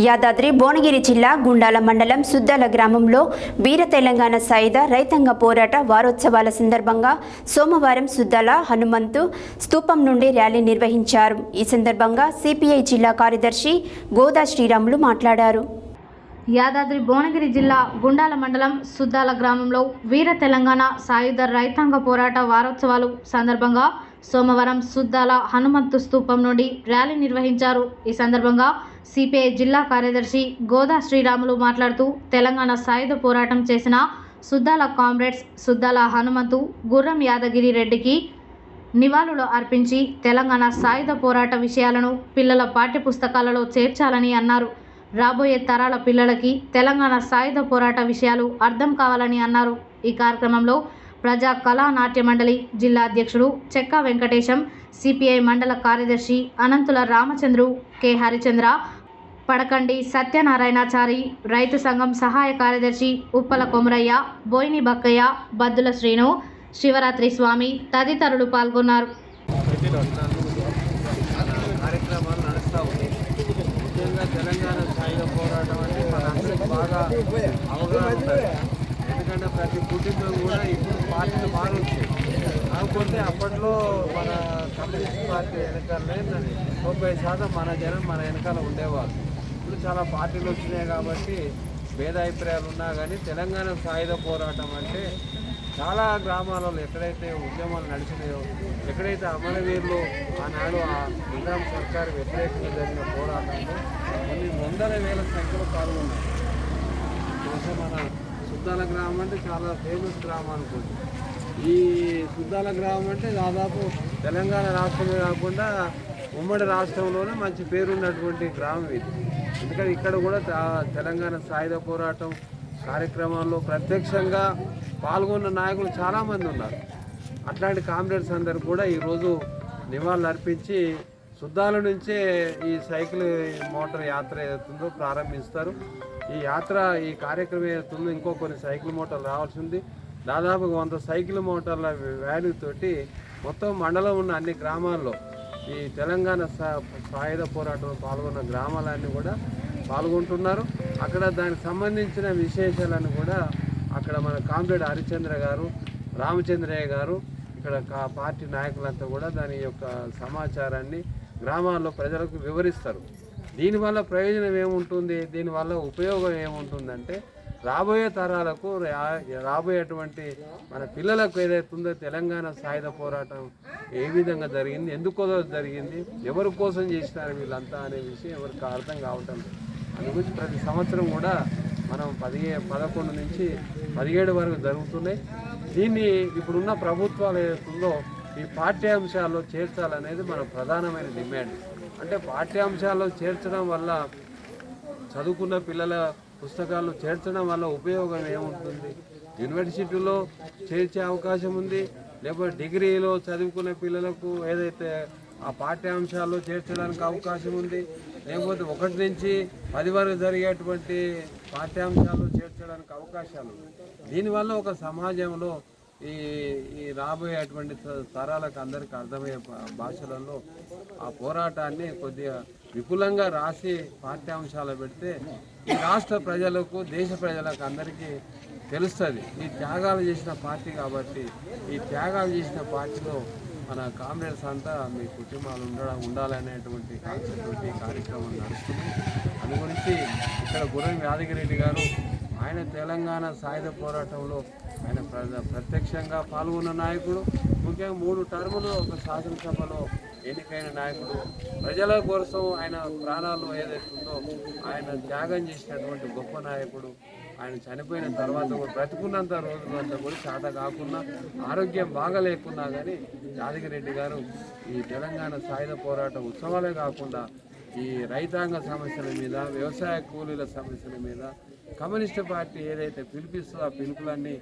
యాదాద్రి భువనగిరి జిల్లా గుండాల మండలం సుద్దాల గ్రామంలో వీర తెలంగాణ సాయుధ రైతాంగ పోరాట వారోత్సవాల సందర్భంగా సోమవారం సుద్దాల హనుమంతు స్తూపం నుండి ర్యాలీ నిర్వహించారు. ఈ సందర్భంగా సిపిఐ జిల్లా కార్యదర్శి గోదా శ్రీరాములు మాట్లాడారు. యాదాద్రి భువనగిరి జిల్లా గుండాల మండలం సుద్దాల గ్రామంలో వీర తెలంగాణ సాయుధ రైతాంగ పోరాట వారోత్సవాలు సందర్భంగా సోమవారం సుద్దాల హనుమంతు స్థూపం నుండి ర్యాలీ నిర్వహించారు. ఈ సందర్భంగా సిపిఐ జిల్లా కార్యదర్శి గోదా శ్రీరాములు మాట్లాడుతూ తెలంగాణ సాయుధ పోరాటం చేసిన సుద్దాల కామ్రేడ్స్ సుద్దాల హనుమంతు గుర్రం యాదగిరి రెడ్డికి నివాళులు అర్పించి తెలంగాణ సాయుధ పోరాట విషయాలను పిల్లల పాఠ్యపుస్తకాలలో చేర్చాలని అన్నారు. రాబోయే తరాల పిల్లలకి తెలంగాణ సాయుధ పోరాట విషయాలు అర్థం కావాలని అన్నారు. ఈ కార్యక్రమంలో ప్రజా కళా నాట్య మండలి జిల్లా అధ్యక్షుడు చెక్కా వెంకటేశం సిపిఐ మండల కార్యదర్శి అనంతుల రామచంద్రు కె. హరిచంద్ర పడకండి సత్యనారాయణాచారి రైతు సంఘం సహాయ కార్యదర్శి ఉప్పల కొమరయ్య బోయిని బక్కయ్య బద్దుల శ్రీను శివరాత్రి స్వామి తదితరులు పాల్గొన్నారు. కార్యక్రమాలు నడుస్తూ ముఖ్యంగా తెలంగాణ పోరాటం అంటే మన బాగా అవగాహన ఉంటుంది. ఎందుకంటే ప్రతి కుటుంబం కూడా ఈ పార్టీలు మారొచ్చాయి కాకపోతే అప్పట్లో మన కమ్యూనిస్ట్ పార్టీ వెనకాలనే ముప్పై శాతం మన జనం మన వెనకాల ఉండేవాళ్ళు. ఇప్పుడు చాలా పార్టీలు వచ్చినాయి కాబట్టి భేదాభిప్రాయాలు ఉన్నా కానీ తెలంగాణ సాయుధ పోరాటం అంటే చాలా గ్రామాలలో ఎక్కడైతే ఉద్యమాలు నడిచినాయో ఎక్కడైతే అమరవీరులు ఆనాడు ఆ నిజాం సర్కారు వ్యతిరేకంగా జరిగిన పోరాటంలో కొన్ని వందల వేల సంఖ్యలో పాల్గొన్నారు. బహుశా మన సుద్దాల గ్రామం అంటే చాలా ఫేమస్ గ్రామం అనుకోండి. ఈ సుద్దాల గ్రామం అంటే దాదాపు తెలంగాణ రాష్ట్రమే కాకుండా ఉమ్మడి రాష్ట్రంలోనే మంచి పేరున్నటువంటి గ్రామం ఇది. ఎందుకంటే ఇక్కడ కూడా తెలంగాణ సాయుధ పోరాటం కార్యక్రమాల్లో ప్రత్యక్షంగా పాల్గొన్న నాయకులు చాలామంది ఉన్నారు. అట్లాంటి కామ్రేడ్స్ అందరు కూడా ఈరోజు నివాళులు అర్పించి సుద్దాల నుంచే ఈ సైకిల్ మోటార్ యాత్ర ఏదైతుందో ప్రారంభిస్తారు. ఈ యాత్ర ఈ కార్యక్రమం ఏదైతుందో ఇంకో కొన్ని సైకిల్ మోటార్లు రావాల్సి ఉంది. దాదాపు వంద సైకిల్ మోటార్ల వాల్యూ తోటి మొత్తం మండలం ఉన్న అన్ని గ్రామాల్లో ఈ తెలంగాణ సాయుధ పోరాటంలో పాల్గొన్న గ్రామాలన్నీ కూడా పాల్గొంటున్నారు. అక్కడ దానికి సంబంధించిన విశేషాలను కూడా అక్కడ మన కామ్రేడ్ హరిచంద్ర గారు రామచంద్రయ్య గారు ఇక్కడ కా- పార్టీ నాయకులంతా కూడా దాని యొక్క సమాచారాన్ని గ్రామాల్లో ప్రజలకు వివరిస్తారు. దీనివల్ల ప్రయోజనం ఏముంటుంది? దీనివల్ల ఉపయోగం ఏముంటుందంటే రాబోయే తరాలకు రాబోయేటువంటి మన పిల్లలకు ఏదైతుందో తెలంగాణ సాయుధ పోరాటం ఏ విధంగా జరిగింది? ఎందుకో జరిగింది? ఎవరి కోసం చేసినారు వీళ్ళంతా అనే విషయం ఎవరికి అర్థం కావటం లేదు. అందు గురించి ప్రతి సంవత్సరం కూడా మనం పదిహే పదకొండు నుంచి పదిహేడు వరకు జరుగుతున్నాయి. దీన్ని ఇప్పుడున్న ప్రభుత్వాలు ఏదైతుందో ఈ పాఠ్యాంశాల్లో చేర్చాలనేది మన ప్రధానమైన డిమాండ్. అంటే పాఠ్యాంశాలు చేర్చడం వల్ల చదువుకున్న పిల్లల పుస్తకాలు చేర్చడం వల్ల ఉపయోగం ఏముంటుంది? యూనివర్సిటీలో చేర్చే అవకాశం ఉంది? లేకపోతే డిగ్రీలో చదువుకున్న పిల్లలకు ఏదైతే ఆ పాఠ్యాంశాల్లో చేర్చడానికి అవకాశం ఉంది? లేకపోతే ఒకటి నుంచి పది వరకు జరిగేటువంటి పాఠ్యాంశాలు చేర్చడానికి అవకాశాలు ఉన్నాయి? దీనివల్ల ఒక సమాజంలో ఈ ఈ రాబోయేటువంటి తరాలకు అందరికీ అర్థమయ్యే భాషలలో ఆ పోరాటాన్ని కొద్దిగా విపులంగా రాసి పాఠ్యాంశాలు పెడితే ఈ రాష్ట్ర ప్రజలకు దేశ ప్రజలకు అందరికీ తెలుస్తుంది. ఈ త్యాగాలు చేసిన పార్టీ కాబట్టి ఈ త్యాగాలు చేసిన పార్టీలో మన కామ్రేడ్స్ అంతా మీ కుటుంబాలు ఉండడం ఉండాలనేటువంటి కాన్సెప్ట్ ఈ కార్యక్రమం నడుస్తుంది. అందు గురించి ఇక్కడ గుర్రం యాదగిరెడ్డి గారు ఆయన తెలంగాణ సాయుధ పోరాటంలో ఆయన ప్రత్యక్షంగా పాల్గొన్న నాయకుడు. ముఖ్యంగా మూడు టర్ములు ఒక శాసనసభలో ఎన్నికైన నాయకుడు. ప్రజల కోసం ఆయన ప్రాణాలు ఏదైతుందో ఆయన త్యాగం చేసినటువంటి గొప్ప నాయకుడు. ఆయన చనిపోయిన తర్వాత కూడా బ్రతుకున్నంత రోజులు అంతా కూడా చేత కాకుండా ఆరోగ్యం బాగలేకున్నా కానీ యాదగిరెడ్డి గారు ఈ తెలంగాణ సాయుధ పోరాట ఉత్సవాలే కాకుండా ఈ రైతాంగ సమస్యల మీద వ్యవసాయ కూలీల సమస్యల మీద కమ్యూనిస్ట్ పార్టీ ఏదైతే పిలిపిస్తుందో ఆ పిలుపులన్నీ